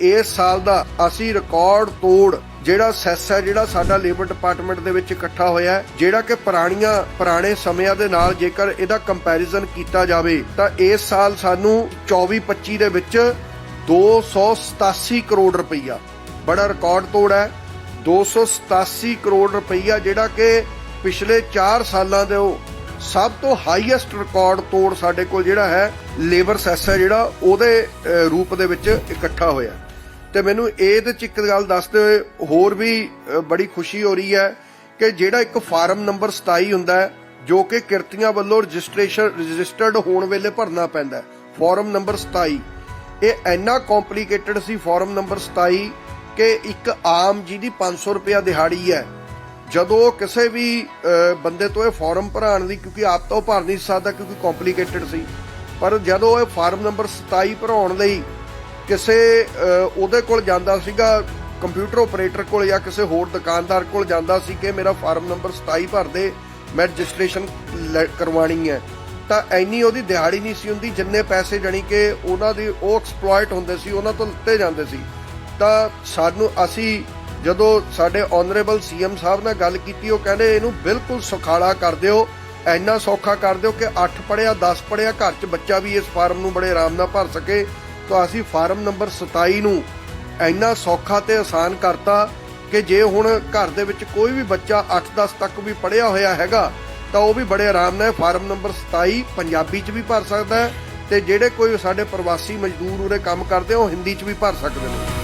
ਇਸ ਸਾਲ ਦਾ ਅਸੀਂ ਰਿਕਾਰਡ ਤੋੜ ਜਿਹੜਾ ਸੈਸ ਹੈ, ਜਿਹੜਾ ਸਾਡਾ ਲੇਬਰ ਡਿਪਾਰਟਮੈਂਟ ਦੇ ਵਿੱਚ ਇਕੱਠਾ ਹੋਇਆ ਜਿਹੜਾ ਕਿ ਪੁਰਾਣੀਆਂ, ਪੁਰਾਣੇ ਸਮਿਆਂ ਦੇ ਨਾਲ ਜੇਕਰ ਇਹਦਾ ਕੰਪੈਰੀਜ਼ਨ ਕੀਤਾ ਜਾਵੇ, ਤਾਂ ਇਸ ਸਾਲ ਸਾਨੂੰ 24-25 ਦੇ ਵਿੱਚ 287 ਕਰੋੜ ਰੁਪਈਆ ਬੜਾ ਰਿਕਾਰਡ ਤੋੜ ਹੈ। 287 ਕਰੋੜ ਰੁਪਈਆ ਜਿਹੜਾ ਕਿ ਪਿਛਲੇ 4 ਸਾਲਾਂ ਦੇ ਉਹ ਸਭ ਤੋਂ ਹਾਈਐਸਟ ਰਿਕਾਰਡ ਤੋੜ ਸਾਡੇ ਕੋਲ ਜਿਹੜਾ ਹੈ ਲੇਬਰ ਸੈਸ ਹੈ ਜਿਹੜਾ ਉਹਦੇ ਰੂਪ ਦੇ ਵਿੱਚ ਇਕੱਠਾ ਹੋਇਆ। ਤੇ ਮੈਨੂੰ ਇਹਦੇ ਚ ਇੱਕ ਗੱਲ ਦੱਸਦੇ ਹੋਏ ਹੋਰ ਵੀ ਬੜੀ ਖੁਸ਼ੀ ਹੋ ਰਹੀ ਹੈ ਕਿ ਜਿਹੜਾ ਇੱਕ ਫਾਰਮ ਨੰਬਰ 27 ਹੁੰਦਾ ਹੈ, ਜੋ ਕਿ ਕਿਰਤੀਆਂ ਵੱਲੋਂ ਰਜਿਸਟ੍ਰੇਸ਼ਨ, ਰਜਿਸਟਰਡ ਹੋਣ ਵੇਲੇ ਭਰਨਾ ਪੈਂਦਾ ਹੈ, ਫਾਰਮ ਨੰਬਰ 27 ਇਹ ਇੰਨਾ ਕੰਪਲਿਕੇਟਡ ਸੀ ਫਾਰਮ ਨੰਬਰ 27 ਕਿ ਇੱਕ ਆਮ ਜੀ ਜਿਹਦੀ 500 ਰੁਪਿਆ ਦਿਹਾੜੀ ਹੈ। ਜਦੋਂ ਕਿਸੇ ਵੀ ਬੰਦੇ ਤੋਂ ਇਹ ਫਾਰਮ ਭਰਾਉਣ ਦੀ ਕਿਉਂਕਿ ਆਪ ਤਾਂ ਉਹ ਭਰ ਨਹੀਂ ਸਕਦਾ, ਕਿਉਂਕਿ ਕੰਪਲਿਕੇਟਡ ਸੀ। ਪਰ ਜਦੋਂ ਇਹ ਫਾਰਮ ਨੰਬਰ 27 ਭਰਾਉਣ ਲਈ ਕਿਸੇ ਉਹਦੇ ਕੋਲ ਜਾਂਦਾ ਸੀਗਾ ਕੰਪਿਊਟਰ ਆਪਰੇਟਰ ਕੋਲ ਜਾਂ ਕਿਸੇ ਹੋਰ ਦੁਕਾਨਦਾਰ ਕੋਲ ਜਾਂਦਾ ਸੀ ਕਿ ਮੇਰਾ ਫਾਰਮ ਨੰਬਰ 27 ਭਰ ਦੇ, ਮੈਂ ਰਜਿਸਟ੍ਰੇਸ਼ਨ ਲੈ- ਕਰਵਾਉਣੀ ਹੈ। ਤਾਂ ਐਨੀ ਉਹਦੀ ਦਿਹਾੜੀ ਨਹੀਂ ਸੀ ਹੁੰਦੀ, ਜਿੰਨੇ ਪੈਸੇ ਜਾਣੀ ਕਿ ਉਹਨਾਂ ਦੀ ਉਹ ਐਕਸਪਲੋਇਟ ਹੁੰਦੇ ਸੀ, ਉਹਨਾਂ ਤੋਂ ਲਿੱਤੇ ਜਾਂਦੇ ਸੀ। ਤਾਂ ਸਾਨੂੰ, ਅਸੀਂ ਜਦੋਂ ਸਾਡੇ ਆਨਰੇਬਲ ਸੀਐਮ ਸਾਹਿਬ ਨਾਲ ਗੱਲ ਕੀਤੀ, ਉਹ ਕਹਿੰਦੇ ਇਹਨੂੰ ਬਿਲਕੁਲ ਸੁਖਾਲਾ ਕਰ ਦਿਓ, ਇੰਨਾ ਸੌਖਾ ਕਰ ਦਿਓ ਕਿ 8 ਪੜਿਆ 10 ਪੜਿਆ ਘਰ 'ਚ ਬੱਚਾ ਵੀ ਇਸ ਫਾਰਮ ਨੂੰ ਬੜੇ ਆਰਾਮ ਨਾਲ ਭਰ ਸਕੇ। ਤਾਂ ਅਸੀਂ ਫਾਰਮ ਨੰਬਰ 27 ਨੂੰ ਇੰਨਾ ਸੌਖਾ ਤੇ ਆਸਾਨ ਕਰਤਾ ਕਿ ਜੇ ਹੁਣ ਘਰ ਦੇ ਵਿੱਚ ਕੋਈ ਵੀ ਬੱਚਾ 8-10 ਤੱਕ ਵੀ ਪੜਿਆ ਹੋਇਆ ਹੈਗਾ, ਤਾਂ ਉਹ ਵੀ ਬੜੇ ਆਰਾਮ ਨਾਲ ਫਾਰਮ ਨੰਬਰ 27 ਪੰਜਾਬੀ 'ਚ ਵੀ ਭਰ ਸਕਦਾ ਹੈ ਤੇ ਜਿਹੜੇ ਕੋਈ ਸਾਡੇ ਪ੍ਰਵਾਸੀ ਮਜ਼ਦੂਰ ਉਰੇ ਕੰਮ ਕਰਦੇ ਉਹ ਹਿੰਦੀ 'ਚ ਵੀ ਭਰ ਸਕਦੇ ਨੇ।